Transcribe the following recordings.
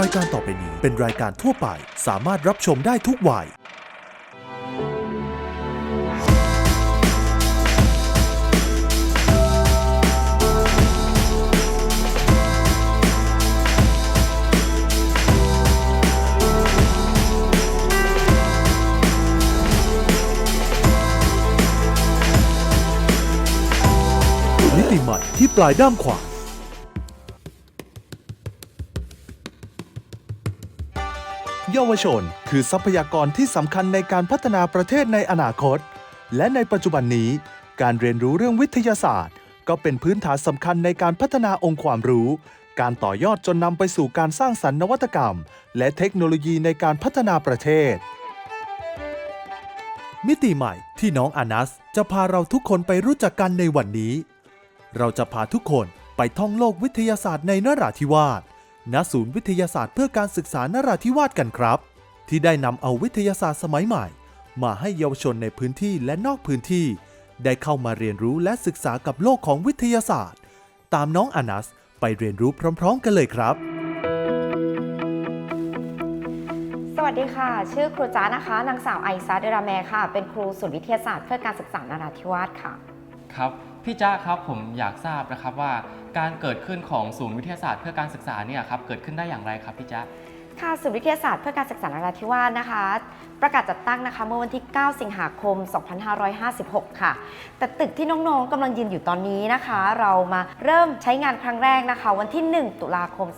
รายการต่อไปนี้เป็นรายการทั่วไป สามารถรับชมได้ทุกวัย มิติใหม่ที่ปลายด้ามขวาน เยาวชน คือทรัพยากรที่สำคัญในการพัฒนาประเทศในอนาคต และในปัจจุบันนี้ การเรียนรู้เรื่องวิทยาศาสตร์ ก็เป็นพื้นฐานสำคัญในการพัฒนาองค์ความรู้ การต่อยอดจนนำไปสู่การสร้างสรรค์นวัตกรรม และเทคโนโลยีในการพัฒนาประเทศ มิติใหม่ที่น้องอานัส จะพาเราทุกคนไปรู้จักกันในวันนี้ เราจะพาทุกคนไปท่องโลกวิทยาศาสตร์ในนราธิวาส ณศูนย์วิทยาศาสตร์เพื่อการศึกษานราธิวาสกันครับ ที่ได้นำเอาวิทยาศาสตร์สมัยใหม่ มาให้เยาวชนในพื้นที่และนอกพื้นที่ ได้เข้ามาเรียนรู้และศึกษากับโลกของวิทยาศาสตร์ ตามน้องอานัสไปเรียนรู้พร้อม ๆ กันเลยครับ สวัสดีค่ะ ชื่อครูจ้านะคะ นางสาวไอซาเดราแมค่ะ เป็นครูศูนย์วิทยาศาสตร์เพื่อการศึกษานราธิวาสค่ะ ครับ พี่จ้าครับผมอยากทราบนะครับว่าการเกิดขึ้นของศูนย์วิทยาศาสตร์เพื่อการศึกษาเนี่ยครับเกิดขึ้นได้อย่างไรครับพี่จ้า ค่ะศูนย์วิทยาศาสตร์เพื่อการศึกษานราธิวาสนะคะ ประกาศจัดตั้งนะคะเมื่อวันที่ 9 สิงหาคม 2556 ค่ะ แต่ตึกที่น้องๆกำลังยืนอยู่ตอนนี้นะคะ เรามาเริ่มใช้งานครั้งแรกนะคะ วันที่ 1 ตุลาคม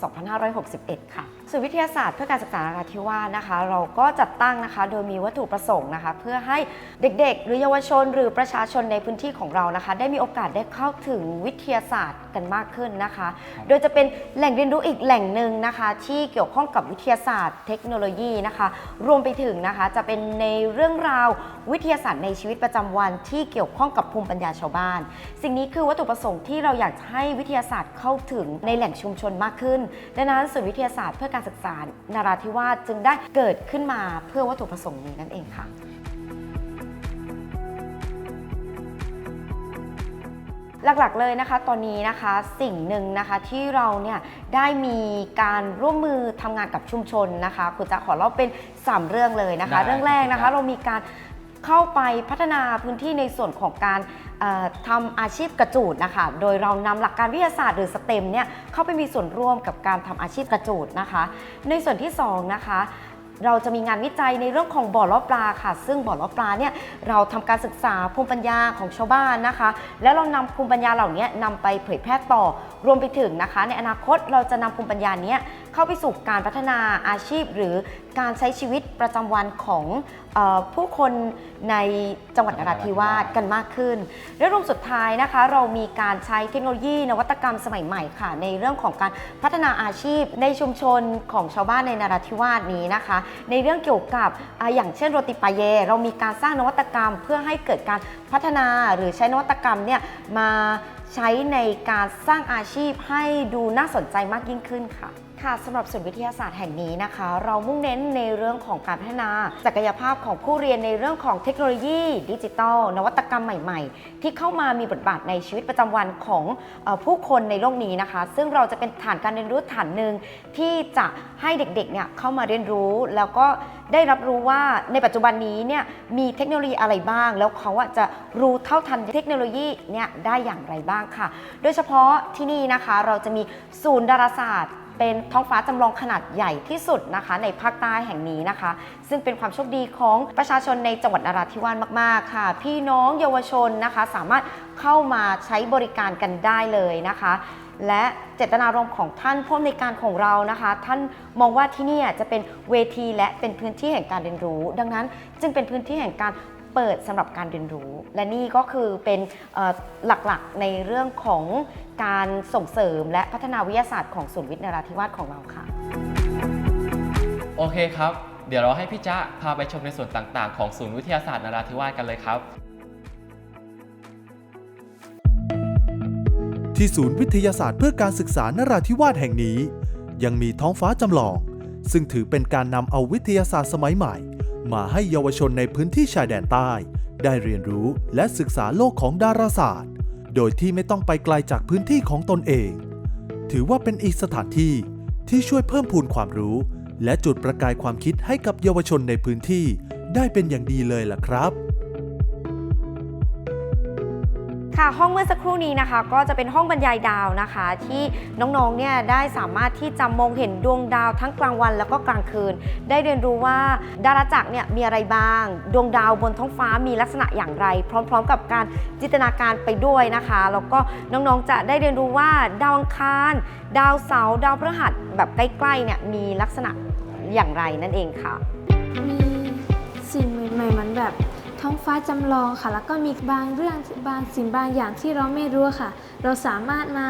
2561 ค่ะศูนย์วิทยาศาสตร์เพื่อการศึกษานราธิวาสนะคะ เราก็จัดตั้งนะคะ โดยมีวัตถุประสงค์นะคะ เพื่อให้เด็กๆ หรือเยาวชน หรือประชาชนในพื้นที่ของเรานะคะ ได้มีโอกาสได้เข้าถึงวิทยาศาสตร์กันมากขึ้นนะคะ โดยจะเป็นแหล่งเรียนรู้อีกแหล่งหนึ่งนะคะ ที่เกี่ยวข้องกับวิทยายาศาสตร์ เทคโนโลยีนะคะ รวมไปถึงนะคะจะเป็นในเรื่องราววิทยาศาสตร์ในชีวิตประจำวันที่เกี่ยวข้องกับภูมิปัญญาชาวบ้าน สิ่งนี้คือวัตถุประสงค์ที่เราอยากให้วิทยาศาสตร์เข้าถึงในแหล่งชุมชนมากขึ้น ดังนั้นศูนย์วิทยาศาสตร์เพื่อการศึกษานราธิวาสจึงได้เกิดขึ้นมาเพื่อวัตถุประสงค์นี้นั่นเองค่ะ หลักๆเลยนะคะ ตอนนี้นะคะสิ่งหนึ่งนะคะที่เราเนี่ยได้มีการร่วมมือทำงานกับชุมชนนะคะคุณจะขอเล่าเป็น 3 เรื่องเลยนะคะได้เรื่องแรกนะครัคะบเรามีการเข้าไปพัฒนาพื้นที่ในส่วนของการเอ่อทำอาชีพกระจูดนะคะ โดยเรานำหลักการวิทยาศาสตร์หรือสเต็มเนี่ยเข้าไปมีส่วนร่วมกับการทำอาชีพกระจูดนะคะ ในส่วนที่สองนะคะ เราจะมีงานวิจัยในเรื่องของบ่อล่อปลาค่ะ ซึ่งบ่อล่อปลาเนี่ยเราทำการศึกษาภูมิปัญญาของชาวบ้านนะคะ แล้วเรานำภูมิปัญญาเหล่านี้นำไปเผยแพร่ต่อรวมไปถึงนะคะ ในอนาคตเราจะนำภูมิปัญญาเนี้ยเข้าไปสู่การพัฒนาอาชีพ หรือการใช้ชีวิตประจำวันของออผู้คนในจังหวัดนราธิวาสกันมากขึ้น และรวมสุดท้ายนะคะ เรามีการใช้เทคโนโลยีนวัตกรรมสมัยใหม่ค่ะ ในเรื่องของการพัฒนาอาชีพในชุมชนของชาวบ้านในนราธิวาสนี้นะคะ ในเรื่องเกี่ยวกับออย่างเช่นโรติปาเย เรามีการสร้างนวัตกรรม เพื่อให้เกิดการพัฒนาหรือใช้นวัตกรรมเนี่ยมาใช้ในการสร้างอาชีพให้ดูน่าสนใจมากยิ่งขึ้นค่ะ ค่ะสำหรับศูนย์วิทยาศาสตร์แห่งนี้นะคะ เรามุ่งเน้นในเรื่องของการพัฒนาศักยภาพของผู้เรียนในเรื่องของเทคโนโลยีดิจิทัล นวัตกรรมใหม่ ๆ ที่เข้ามามีบทบาทในชีวิตประจำวันของอผู้คนในโลกนี้นะคะ ซึ่งเราจะเป็นฐานการเรียนรู้ฐานหนึ่งที่จะให้เด็กๆเนี่ยเข้ามาเรียนรู้ แล้วก็ได้รับรู้ว่าในปัจจุบันนี้เนี่ยมีเทคโนโลยีอะไรบ้าง แล้วเขาจะรู้เท่าทันเทคโนโลยีเนี่ยได้อย่างไรบ้างค่ะ โดยเฉพาะที่นี่นะคะเราจะมีศูนย์ดาราศาสตร์ เป็นท้องฟ้าจำลองขนาดใหญ่ที่สุดนะคะ ในภาคใต้แห่งนี้นะคะ ซึ่งเป็นความโชคดีของประชาชนในจังหวัดนราธิวาสมาก ๆ ค่ะ พี่น้องเยาวชนนะคะ สามารถเข้ามาใช้บริการกันได้เลยนะคะ และเจตนารมณ์ของท่านผู้อำนวยการของเรานะคะ ท่านมองว่าที่นี่จะเป็นเวทีและเป็นพื้นที่แห่งการเรียนรู้ ดังนั้นจึงเป็นพื้นที่แห่งการ เปิดสำหรับการเรียนรู้ และนี่ก็คือเป็นเอ่อหลักๆในเรื่องของการส่งเสริมและพัฒนาวิทยาศาสตร์ของศูนย์วิทย์นราธิวาสของเราค่ะ โอเคครับ เดี๋ยวเราให้พี่จ้าพาไปชมในส่วนต่างๆ ของศูนย์วิทยาศาสตร์นราธิวาสกันเลยครับ ที่ศูนย์วิทยาศาสตร์เพื่อการศึกษานราธิวาสแห่งนี้ ยังมีท้องฟ้าจำลอง ซึ่งถือเป็นการนำเอาวิทยาศาสตร์สมัยใหม่ มาให้เยาวชนในพื้นที่ชายแดนใต้ ได้เรียนรู้และศึกษาโลกของดาราศาสตร์ โดยที่ไม่ต้องไปไกลจากพื้นที่ของตนเอง ถือว่าเป็นอีกสถานที่ที่ช่วยเพิ่มพูนความรู้ และจุดประกายความคิดให้กับเยาวชนในพื้นที่ได้เป็นอย่างดีเลยล่ะครับ ค่ะห้องเมื่อสักครู่นี้นะคะ ก็จะเป็นห้องบรรยายดาวนะคะ ที่น้องๆเนี่ยได้สามารถที่จะมองเห็นดวงดาวทั้งกลางวันแล้วก็กลางคืน ได้เรียนรู้ว่าดาราจักรเนี่ยมีอะไรบ้าง ดวงดาวบนท้องฟ้ามีลักษณะอย่างไร พร้อม ๆ กับการจินตนาการไปด้วยนะคะแล้วก็น้องๆจะได้เรียนรู้ว่าดาวอังคาร ดาวเสาร์ดาวพฤหัสแบบใกล้ๆเนี่ยมีลักษณะอย่างไรนั่นเองค่ะ มีสิ่งใหม่ๆมันแบบ ท้องฟ้าจำลองค่ะ แล้วก็มีบางเรื่องบางสิ่งบางอย่างที่เราไม่รู้ค่ะ เราสามารถมา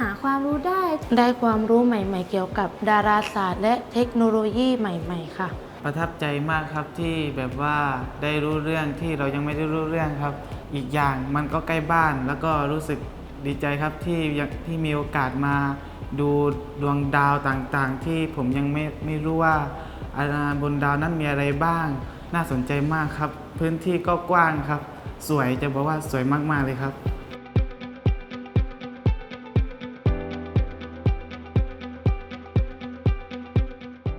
หาความรู้ได้ ได้ความรู้ใหม่ ๆ เกี่ยวกับดาราศาสตร์ และเทคโนโลยีใหม่ ๆ ค่ะ ประทับใจมากครับที่แบบว่าได้รู้เรื่องที่เรายังไม่ได้รู้เรื่องครับ อีกอย่างมันก็ใกล้บ้าน แล้วก็รู้สึกดีใจครับที่ยังที่มีโอกาสมาดูดวงดาวต่างๆ ที่ผมยังไม่ไม่รู้ว่าอาบนดาวนั้นมีอะไรบ้าง น่าสนใจมากครับ พื้นที่ก็กว้างครับ สวยจะบอกว่าสวยมากๆเลยครับ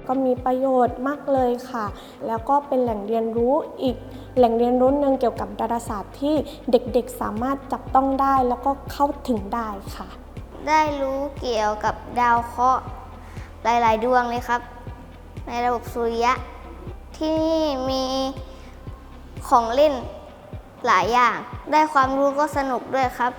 ก็มีประโยชน์มากเลยค่ะ แล้วก็เป็นแหล่งเรียนรู้อีกแหล่งเรียนรู้หนึ่งเกี่ยวกับดาราศาสตร์ที่เด็กๆสามารถจับต้องได้แล้วก็เข้าถึงได้ค่ะ ได้รู้เกี่ยวกับดาวเคราะห์หลาย ๆ ดวงเลยครับ ในระบบสุริยะ ที่นี่มี ของเล่นหลายอย่าง ได้ความรู้ก็สนุกด้วยครับ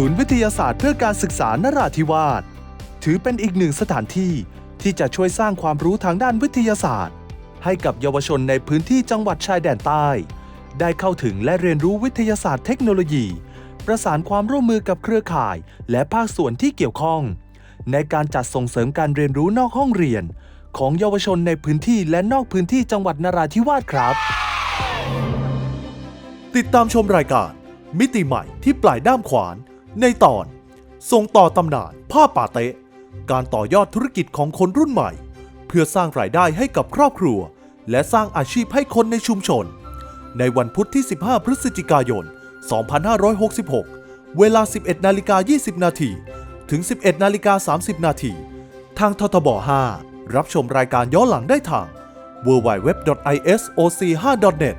ศูนย์วิทยาศาสตร์เพื่อการศึกษานราธิวาส ถือเป็นอีกหนึ่งสถานที่ที่จะช่วยสร้างความรู้ทางด้านวิทยาศาสตร์ ให้กับเยาวชนในพื้นที่จังหวัดชายแดนใต้ ได้เข้าถึงและเรียนรู้วิทยาศาสตร์เทคโนโลยี ประสานความร่วมมือกับเครือข่าย และภาคส่วนที่เกี่ยวข้อง ในการจัดส่งเสริมการเรียนรู้นอกห้องเรียน ของเยาวชนในพื้นที่และนอกพื้นที่จังหวัดนราธิวาสครับ ติดตามชมรายการ มิติใหม่ที่ปลายด้ามขวาน ในตอนส่งต่อตำนานผ้าป่าเตะ การต่อยอดธุรกิจของคนรุ่นใหม่ เพื่อสร้างรายได้ให้กับครอบครัว และสร้างอาชีพให้คนในชุมชน ในวันพุธที่ 15 พฤศจิกายน 2566 เวลา 11นาฬิกา20 นาทีถึง 11นาฬิกา30 นาทีทางททบ 5 รับชมรายการย้อนหลังได้ทาง www.isoc5.net